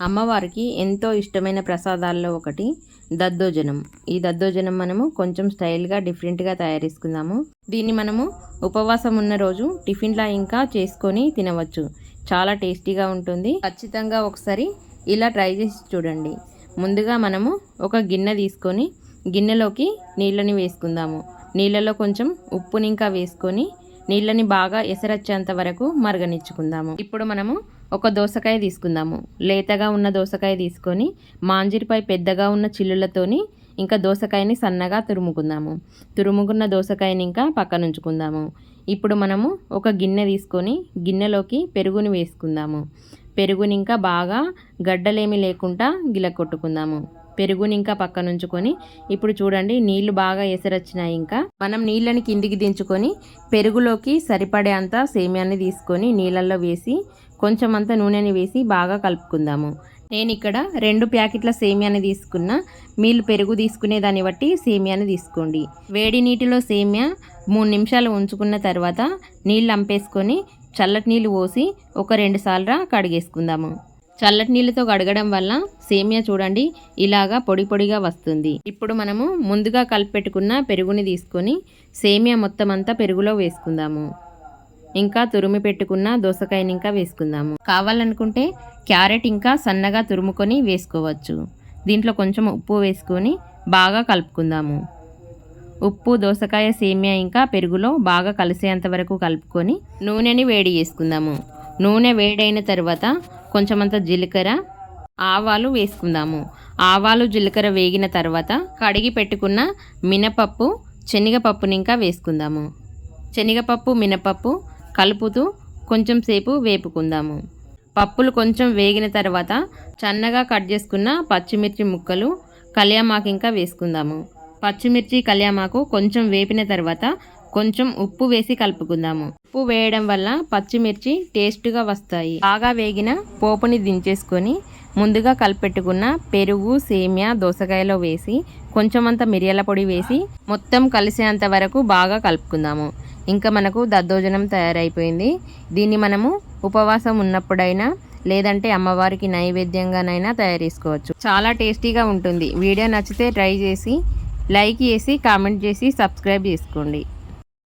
అమ్మవారికి ఎంతో ఇష్టమైన ప్రసాదాల్లో ఒకటి దద్దోజనం. ఈ దద్దోజనం మనము కొంచెం స్టైల్గా డిఫరెంట్గా తయారు చేసుకుందాము. దీన్ని మనము ఉపవాసం ఉన్న రోజు టిఫిన్లా ఇంకా చేసుకొని తినవచ్చు. చాలా టేస్టీగా ఉంటుంది. ఖచ్చితంగా ఒకసారి ఇలా ట్రై చేసి చూడండి. ముందుగా మనము ఒక గిన్నె తీసుకొని గిన్నెలోకి నీళ్ళని వేసుకుందాము. నీళ్ళలో కొంచెం ఉప్పుని ఇంకా వేసుకొని నీళ్ళని బాగా ఎసరచ్చేంత వరకు మరగనిచ్చుకుందాము. ఇప్పుడు మనము ఒక దోసకాయ తీసుకుందాము. లేతగా ఉన్న దోసకాయ తీసుకొని మాంజిరిపై పెద్దగా ఉన్న చిల్లులతోని ఇంకా దోసకాయని సన్నగా తురుముకుందాము. తురుముకున్న దోసకాయని ఇంకా పక్కనుంచుకుందాము. ఇప్పుడు మనము ఒక గిన్నె తీసుకొని గిన్నెలోకి పెరుగుని వేసుకుందాము. పెరుగుని ఇంకా బాగా గడ్డలేమి లేకుండా గిల కొట్టుకుందాము పెరుగుని ఇంకా పక్కనుంచుకొని ఇప్పుడు చూడండి నీళ్ళు బాగా ఎసరొచ్చినాయి ఇంకా. మనం నీళ్ళని కిందికి దించుకొని పెరుగులోకి సరిపడే అంత సేమ్యాన్ని తీసుకొని నీళ్ళల్లో వేసి కొంచెం అంత నూనెని వేసి బాగా కలుపుకుందాము. నేను ఇక్కడ రెండు ప్యాకెట్ల సేమియాని తీసుకున్న మీరు పెరుగు తీసుకునే దాన్ని బట్టి సేమియాని తీసుకోండి. వేడి నీటిలో సేమియా మూడు నిమిషాలు ఉంచుకున్న తర్వాత నీళ్ళు అంపేసుకొని చల్లటి నీళ్ళు పోసి ఒక రెండు సార్లు కడిగేసుకుందాము. చల్లటి నీళ్ళతో కడగడం వల్ల సేమియా చూడండి ఇలాగా పొడి పొడిగా వస్తుంది. ఇప్పుడు మనము ముందుగా కలిపెట్టుకున్న పెరుగుని తీసుకొని సేమియా మొత్తం అంతా పెరుగులో వేసుకుందాము. ఇంకా తురిమి పెట్టుకున్న దోసకాయని ఇంకా వేసుకుందాము. కావాలనుకుంటే క్యారెట్ ఇంకా సన్నగా తురుముకొని వేసుకోవచ్చు. దీంట్లో కొంచెం ఉప్పు వేసుకొని బాగా కలుపుకుందాము. ఉప్పు దోసకాయ సేమియా ఇంకా పెరుగులో బాగా కలిసేంత వరకు కలుపుకొని నూనెని వేడి చేసుకుందాము. నూనె వేడైన తర్వాత కొంచెమంత జీలకర్ర ఆవాలు వేసుకుందాము. ఆవాలు జీలకర్ర వేగిన తర్వాత కడిగి పెట్టుకున్న మినపప్పు శనగపప్పుని ఇంకా వేసుకుందాము. శనగపప్పు మినపప్పు కలుపుతూ కొంచెం సేపు వేపుకుందాము. పప్పులు కొంచెం వేగిన తర్వాత చన్నగా కట్ చేసుకున్న పచ్చిమిర్చి ముక్కలు కళ్యామాకు ఇంకా వేసుకుందాము. పచ్చిమిర్చి కళ్యామాకు కొంచెం వేపిన తర్వాత కొంచెం ఉప్పు వేసి కలుపుకుందాము. ఉప్పు వేయడం వల్ల పచ్చిమిర్చి టేస్ట్గా వస్తాయి. బాగా వేగిన పోపుని దించేసుకొని ముందుగా కలిపెట్టుకున్న పెరుగు సేమియా దోసకాయలో వేసి కొంచెమంత మిరియాల పొడి వేసి మొత్తం కలిసేంత వరకు బాగా కలుపుకుందాము. ఇంకా మనకు దద్దోజనం తయారైపోయింది. దీన్ని మనము ఉపవాసం ఉన్నప్పుడైనా లేదంటే అమ్మవారికి నైవేద్యంగానైనా తయారు చేసుకోవచ్చు. చాలా టేస్టీగా ఉంటుంది. వీడియో నచ్చితే ట్రై చేసి లైక్ చేసి కామెంట్ చేసి సబ్స్క్రైబ్ చేసుకోండి.